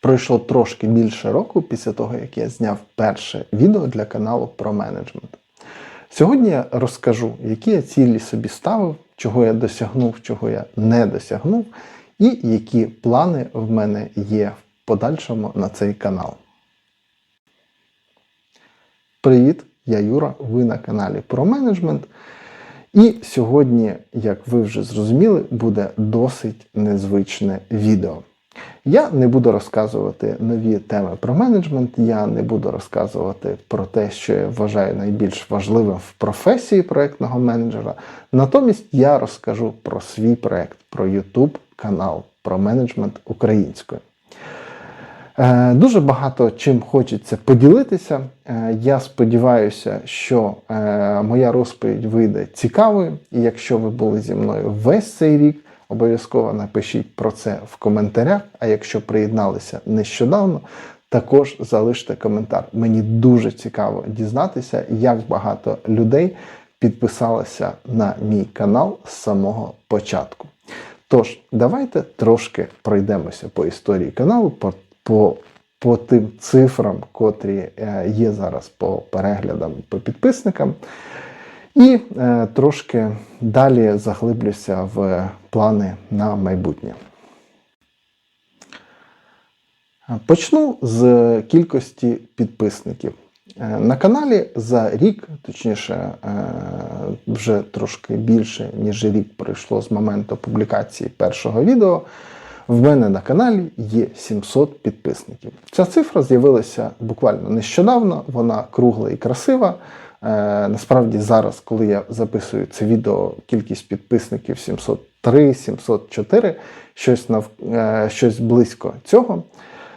Пройшло трошки більше року після того, як я зняв перше відео для каналу про менеджмент. Сьогодні я розкажу, які я цілі собі ставив, чого я досягнув, чого я не досягнув, і які плани в мене є в подальшому на цей канал. Привіт, я Юра, ви на каналі про менеджмент. І сьогодні, як ви вже зрозуміли, буде досить незвичне відео. Я не буду розказувати нові теми про менеджмент, я не буду розказувати про те, що я вважаю найбільш важливим в професії проєктного менеджера. Натомість я розкажу про свій проєкт, про YouTube канал, про менеджмент українською. Е, Дуже багато чим хочеться поділитися. Е, Я сподіваюся, що е, моя розповідь вийде цікавою. І якщо ви були зі мною весь цей рік, обов'язково напишіть про це в коментарях. А якщо приєдналися нещодавно, також залиште коментар. Мені дуже цікаво дізнатися, як багато людей підписалося на мій канал з самого початку. Тож, давайте трошки пройдемося по історії каналу, по, по, по тим цифрам, котрі е, є зараз по переглядам, по підписникам. І е, трошки далі заглиблюся в плани на майбутнє. Почну з кількості підписників. Е, На каналі за рік, точніше, е, вже трошки більше, ніж рік пройшло з моменту публікації першого відео. В мене на каналі є 700 підписників. Ця цифра з'явилася буквально нещодавно, вона кругла і красива. Е, Насправді, зараз, коли я записую це відео, кількість підписників 703, 704, щось, нав... е, щось близько цього.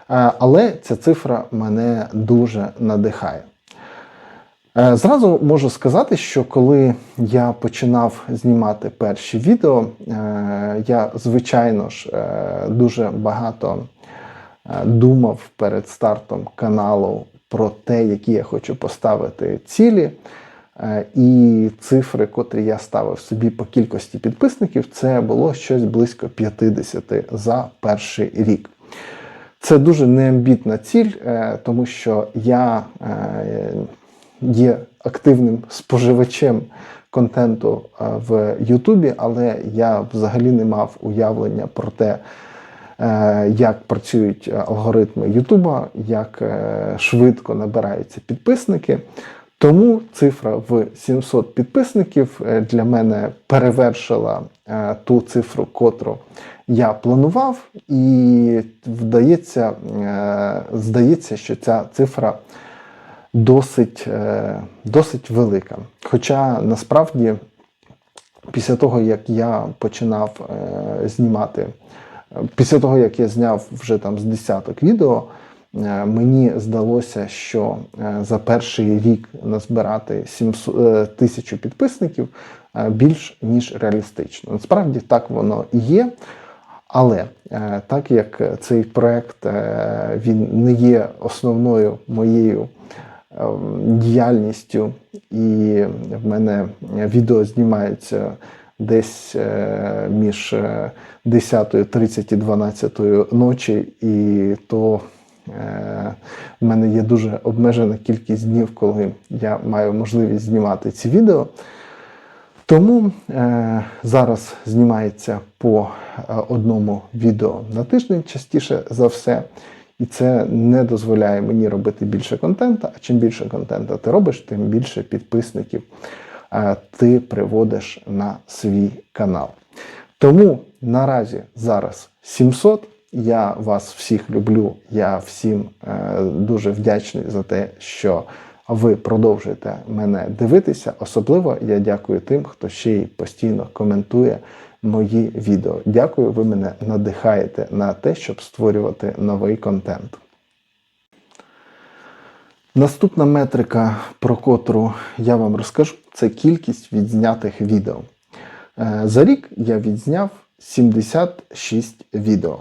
Е, Але ця цифра мене дуже надихає. Е, Зразу можу сказати, що коли я починав знімати перші відео, я, звичайно ж, дуже багато думав перед стартом каналу про те, які я хочу поставити цілі. Е, І цифри, котрі я ставив собі по кількості підписників, це було щось близько 50 за перший рік. Це дуже неамбітна ціль, е, тому що я е, є активним споживачем контенту в Ютубі, але я взагалі не мав уявлення про те, як працюють алгоритми Ютуба, як швидко набираються підписники. Тому цифра в 700 підписників е, для мене перевершила е, ту цифру, котру я планував, і вдається, е, здається, що ця цифра досить, досить велика. Хоча насправді, після того, як я починав знімати, після того, як я зняв вже там з десяток відео, мені здалося, що е, за перший рік назбирати 700, е, тисячу підписників е, більш ніж реалістично. Насправді так воно і є. Але е, так як цей проект е, він не є основною моєю е, діяльністю, і в мене відео знімаються десь е, між е, 10.30 і 12 ночі, і то е, в мене є дуже обмежена кількість днів, коли я маю можливість знімати ці відео. Тому е, зараз знімається по е, одному відео на тиждень, частіше за все. І це не дозволяє мені робити більше контенту. А чим більше контенту ти робиш, тим більше підписників е, ти приводиш на свій канал. Тому наразі зараз 700. Я вас всіх люблю. Я всім е, дуже вдячний за те, що ви продовжуєте мене дивитися. Особливо я дякую тим, хто ще й постійно коментує мої відео. Дякую, ви мене надихаєте на те, щоб створювати новий контент. Наступна метрика, про котру я вам розкажу, це кількість відзнятих відео. Е, За рік я відзняв 76 відео.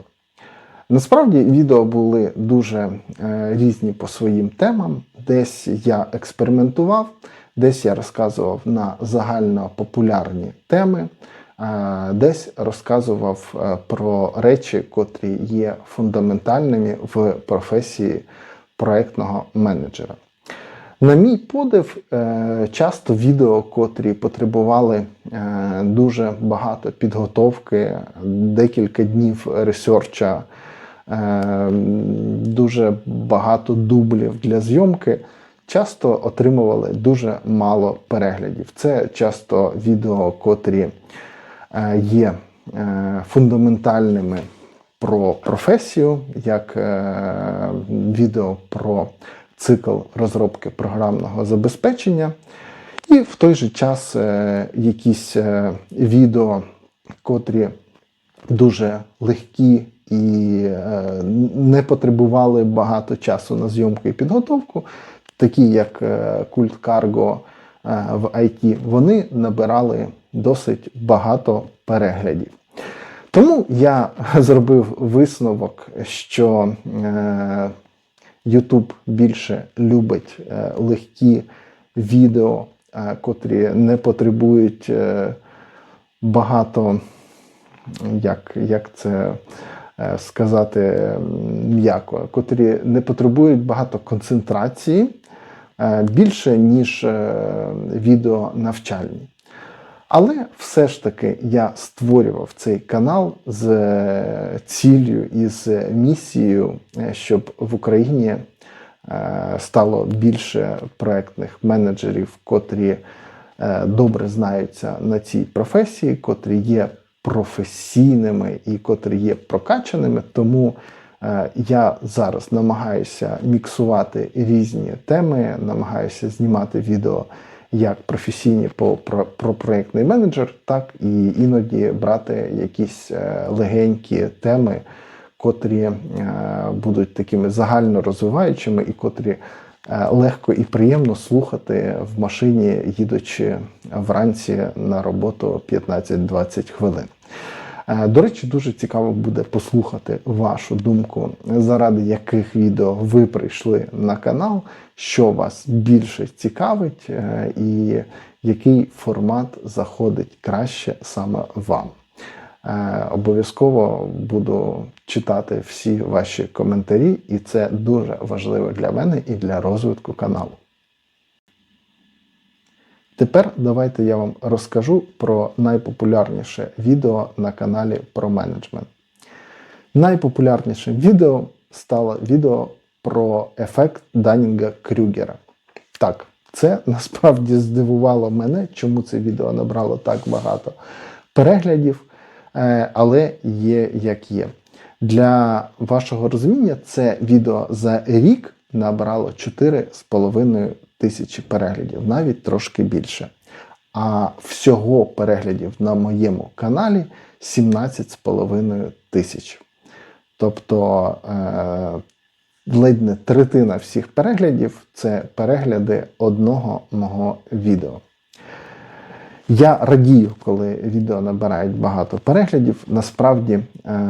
Насправді відео були дуже е, різні по своїм темам. Десь я експериментував, десь я розказував на загально популярні теми. е, десь розказував е, про речі, котрі є фундаментальними в професії проектного менеджера. На мій подив, часто відео, котрі потребували дуже багато підготовки, декілька днів ресерча, дуже багато дублів для зйомки, часто отримували дуже мало переглядів. Це часто відео, котрі е, є е, фундаментальними про професію, як е, відео про цикл розробки програмного забезпечення, і в той же час е, якісь е, відео, котрі дуже легкі і е, не потребували багато часу на зйомку і підготовку, такі як е, культ Карго е, в IT, вони набирали досить багато переглядів. Тому я зробив висновок, що YouTube більше любить легкі відео, котрі не потребують багато, як, як це сказати м'яко, котрі не потребують багато концентрації е, більше, ніж е, відео навчальні. Але все ж таки я створював цей канал з е, ціллю і з місією, е, щоб в Україні е, стало більше проектних менеджерів, котрі е, добре знаються на цій професії, котрі є професійними і котрі є прокачаними. Тому е, я зараз намагаюся міксувати різні теми, намагаюся знімати відео як професійні по про, про проєктний менеджер, так і іноді брати якісь е, легенькі теми, котрі е, будуть такими загально розвиваючими і котрі легко і приємно слухати в машині, їдучи вранці на роботу 15-20 хвилин. Е, До речі, дуже цікаво буде послухати вашу думку, заради яких відео ви прийшли на канал, що вас більше цікавить, е, і який формат заходить краще саме вам. Е, Обов'язково буду читати всі ваші коментарі, і це дуже важливо для мене і для розвитку каналу. Тепер давайте я вам розкажу про найпопулярніше відео на каналі про менеджмент. Найпопулярнішим відео стало відео про ефект Данінга Крюгера. Так, це насправді здивувало мене, чому це відео набрало так багато переглядів, але є як є. Для вашого розуміння, це відео за рік набрало 4,5 тисячі переглядів, навіть трошки більше. А всього переглядів на моєму каналі 17,5 тисяч. Тобто е, ледь не третина всіх переглядів це перегляди одного мого відео. Я радію, коли відео набирають багато переглядів. Насправді, е,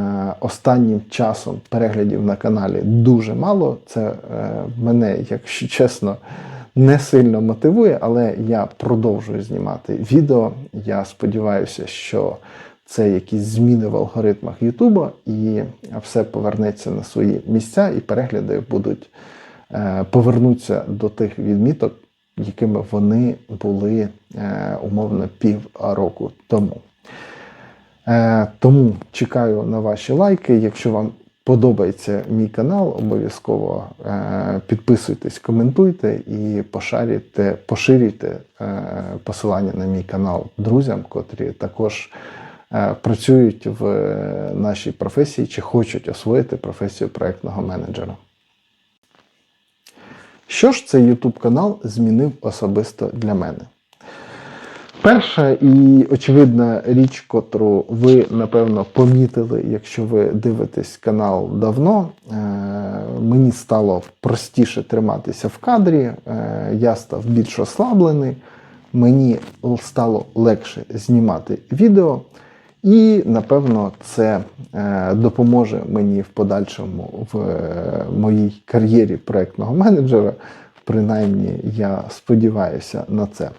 останнім часом переглядів на каналі дуже мало. Це е, мене, якщо чесно, не сильно мотивує, але я продовжую знімати відео. Я сподіваюся, що це якісь зміни в алгоритмах Ютуба, і все повернеться на свої місця, і перегляди будуть е, повернуться до тих відміток, якими вони були е, умовно пів року тому. Е, Тому чекаю на ваші лайки. Якщо вам подобається мій канал, обов'язково е, підписуйтесь, коментуйте і пошарюйте, поширюйте посилання на мій канал друзям, котрі також працюють в нашій професії чи хочуть освоїти професію проектного менеджера. Що ж цей YouTube канал змінив особисто для мене? Перша і очевидна річ, котру ви напевно помітили, якщо ви дивитесь канал давно, е, мені стало простіше триматися в кадрі, е, я став більш ослаблений, мені стало легше знімати відео, і напевно це е, допоможе мені в подальшому в е, моїй кар'єрі проектного менеджера. Принаймні, я сподіваюся на це.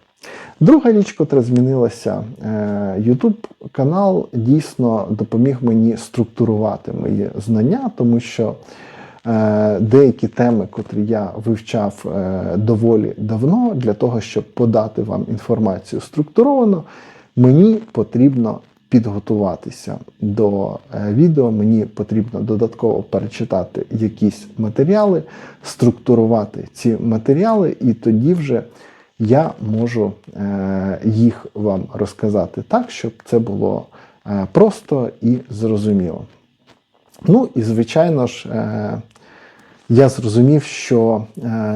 Друга річ, котра змінилася, е, YouTube канал дійсно допоміг мені структурувати мої знання, тому що деякі теми, котрі я вивчав доволі давно, для того, щоб подати вам інформацію структуровано, мені потрібно підготуватися до е, відео. Мені потрібно додатково перечитати якісь матеріали, структурувати ці матеріали, і тоді вже я можу е, їх вам розказати так, щоб це було е, просто і зрозуміло. Ну і звичайно ж, я зрозумів, що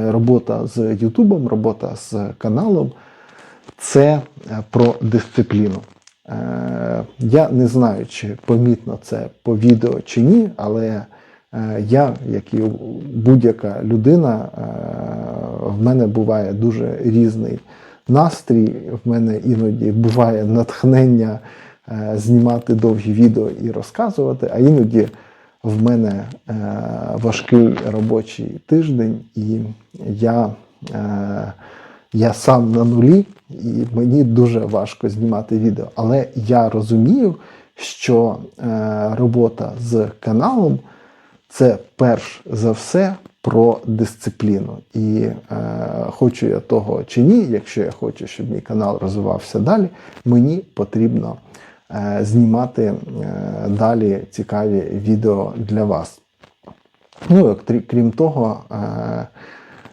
робота з Ютубом, робота з каналом це про дисципліну. Е, Я не знаю, чи помітно це по відео чи ні, але е, я, як і будь-яка людина, е, в мене буває дуже різний настрій. В мене іноді буває натхнення знімати довгі відео і розказувати, а іноді в мене важкий робочий тиждень, і я, я сам на нулі, і мені дуже важко знімати відео. Але я розумію, що е, робота з каналом це перш за все про дисципліну. І е, хочу я того чи ні, якщо я хочу, щоб мій канал розвивався далі, мені потрібно е, знімати е, далі цікаві відео для вас. Ну, крім того, е,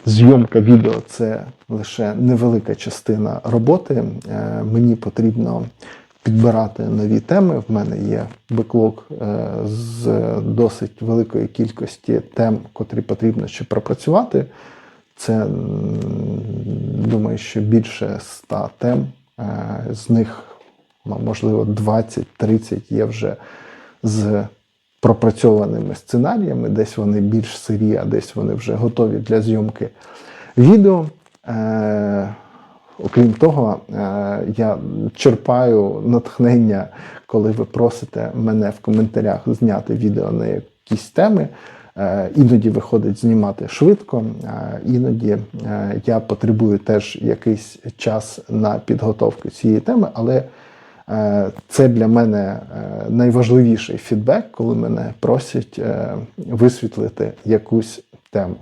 зйомка відео це лише невелика частина роботи. Е, Мені потрібно підбирати нові теми. В мене є беклог е, з досить великої кількості тем, котрі потрібно ще пропрацювати. Це, думаю, що більше 100 тем. Е, З них, можливо, 20-30 є вже з пропрацьованими сценаріями. Десь вони більш сирі, а десь вони вже готові для зйомки відео. Е, Окрім того, е, я черпаю натхнення, коли ви просите мене в коментарях зняти відео на якісь теми. Е, Іноді виходить знімати швидко, е, іноді я потребую теж якийсь час на підготовку цієї теми, але це для мене е, найважливіший фідбек, коли мене просять е, висвітлити якусь тему.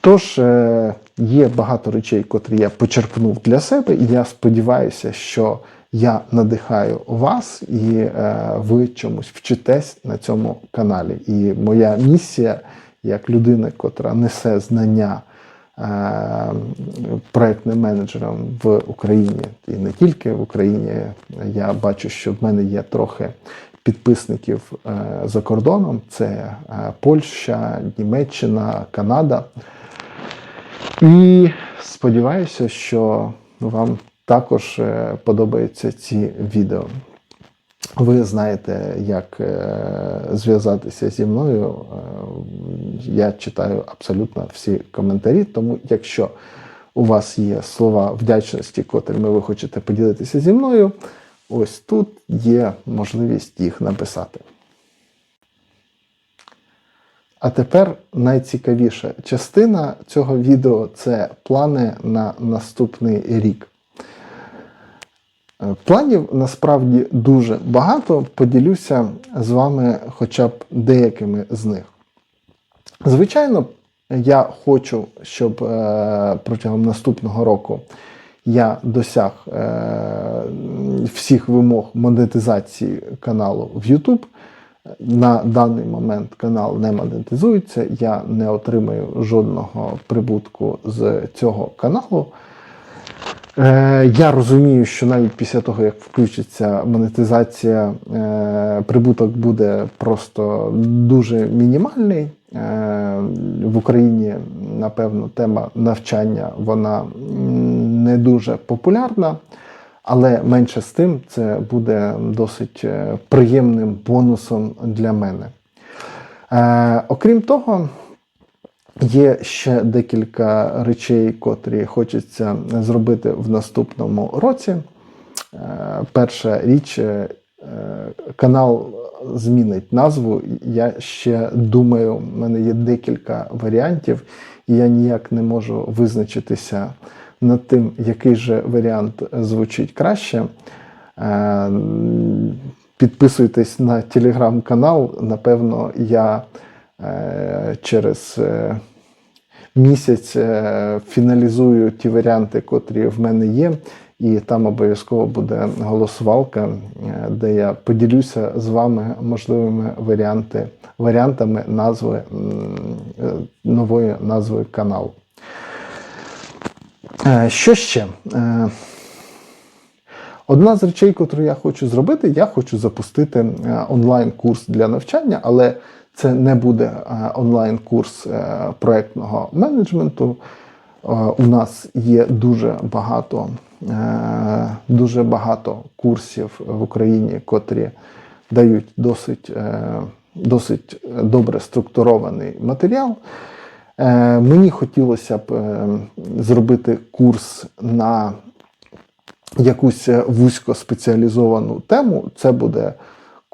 Тож е, є багато речей, котрі я почерпнув для себе, і я сподіваюся, що я надихаю вас і е, ви чомусь вчитесь на цьому каналі. І моя місія як людина, котра несе знання е, проектним менеджерам в Україні і не тільки в Україні. Я бачу, що в мене є трохи підписників е, за кордоном: це е, Польща, Німеччина, Канада. І сподіваюся, що вам також е, подобаються ці відео. Ви знаєте, як е, зв'язатися зі мною. Е, Я читаю абсолютно всі коментарі, тому якщо у вас є слова вдячності, котрими ви хочете поділитися зі мною, ось тут є можливість їх написати. А тепер найцікавіша частина цього відео це плани на наступний рік. Е, Планів насправді дуже багато. Поділюся з вами хоча б деякими з них. Звичайно, я хочу, щоб е, протягом наступного року я досяг е, всіх вимог монетизації каналу в YouTube. На даний момент канал не монетизується, я не отримаю жодного прибутку з цього каналу. Е, Я розумію, що навіть після того, як включиться монетизація, е, прибуток буде просто дуже мінімальний. Е, В Україні, напевно, тема навчання вона не дуже популярна, але менше з тим це буде досить приємним бонусом для мене. Окрім того, Є ще декілька речей, котрі хочеться зробити в наступному році. Е, Перша річ, е, канал змінить назву. Я ще думаю, в мене є декілька варіантів, і я ніяк не можу визначитися над тим, який же варіант звучить краще. Е, Підписуйтесь на телеграм-канал. Напевно, я через місяць е, фіналізую ті варіанти, котрі в мене є. І там обов'язково буде голосувалка, е, де я поділюся з вами можливими варіанти, варіантами назви е, нової назви каналу. Що ще? Одна з речей, яку я хочу зробити, я хочу запустити онлайн-курс для навчання, але це не буде е, онлайн-курс е, проектного менеджменту. Е, У нас є дуже багато, дуже багато курсів в Україні, котрі дають досить, досить добре структурований матеріал. Мені хотілося б зробити курс на якусь е, вузько спеціалізовану тему. Це буде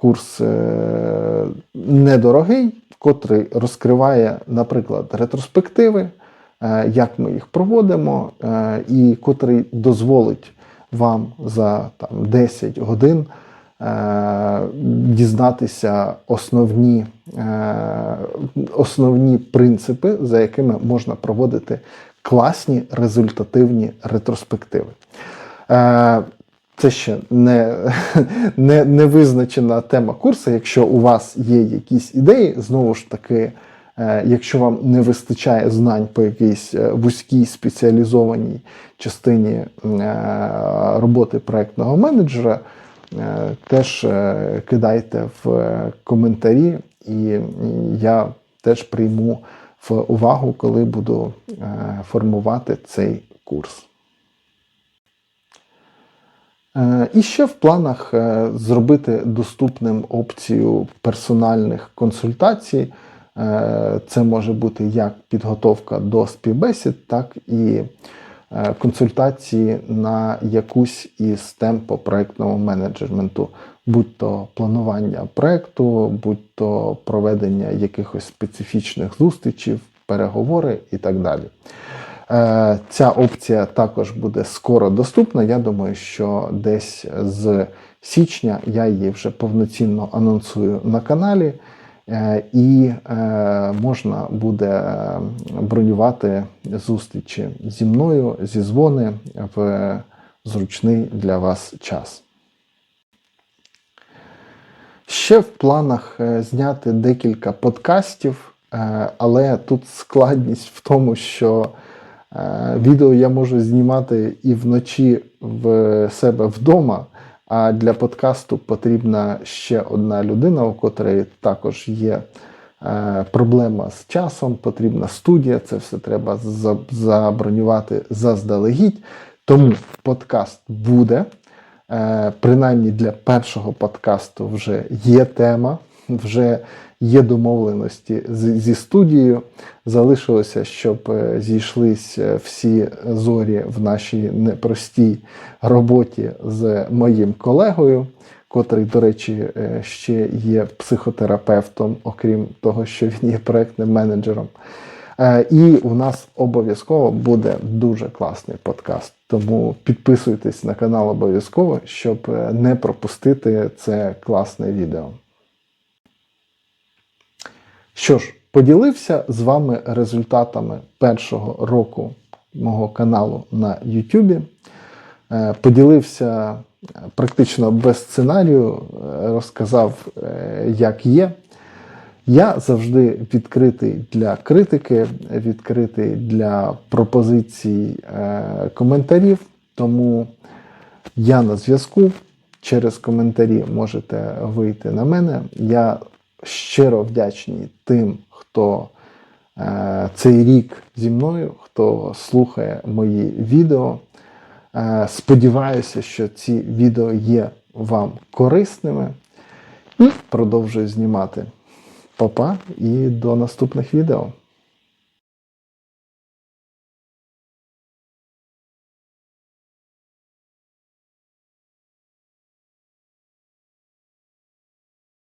курс е, недорогий, котрий розкриває, наприклад, ретроспективи, е, як ми їх проводимо, е, і котрий дозволить вам за там, 10 годин дізнатися основні, основні принципи, за якими можна проводити класні результативні ретроспективи. Це ще не, не, не визначена тема курсу. Якщо у вас є якісь ідеї, знову ж таки, е, якщо вам не вистачає знань по якійсь е, вузькій спеціалізованій частині е, роботи проектного менеджера, теж кидайте в коментарі, і я теж прийму в увагу, коли буду формувати цей курс. Е, І ще в планах е, зробити доступним опцію персональних консультацій. Е, Це може бути як підготовка до співбесід, так і консультації на якусь із тем по проектному менеджменту, будь-то планування проекту, будь-то проведення якихось специфічних зустрічей, переговори і так далі. Е, Ця опція також буде скоро доступна. Я думаю, що десь з січня я її вже повноцінно анонсую на каналі, Е, і е, можна буде бронювати зустрічі зі мною, зі дзвони в зручний для вас час. Ще в планах зняти декілька подкастів, але тут складність в тому, що відео я можу знімати і вночі в себе вдома, а для подкасту потрібна ще одна людина, у котрої також є е, проблема з часом, потрібна студія, це все треба забронювати заздалегідь. Тому подкаст буде. Е, принаймні для першого подкасту вже є тема, вже є домовленості зі студією. Залишилося, щоб е, зійшлись е, всі зорі в нашій непростій роботі з моїм колегою, котрий, до речі, е, ще є психотерапевтом, окрім того, що він є проектним менеджером. І у нас обов'язково буде дуже класний подкаст. Тому підписуйтесь на канал обов'язково, щоб не пропустити це класне відео. Що ж, поділився з вами результатами першого року мого каналу на YouTube. Е, Поділився е, практично без сценарію, е, розказав, як є. Я завжди відкритий для критики, відкритий для пропозицій коментарів, тому я на зв'язку. Через коментарі можете вийти на мене. Я щиро вдячний тим, хто е, цей рік зі мною, хто слухає мої відео. Е, сподіваюся, що ці відео є вам корисними. І продовжую знімати. Па-па і до наступних відео.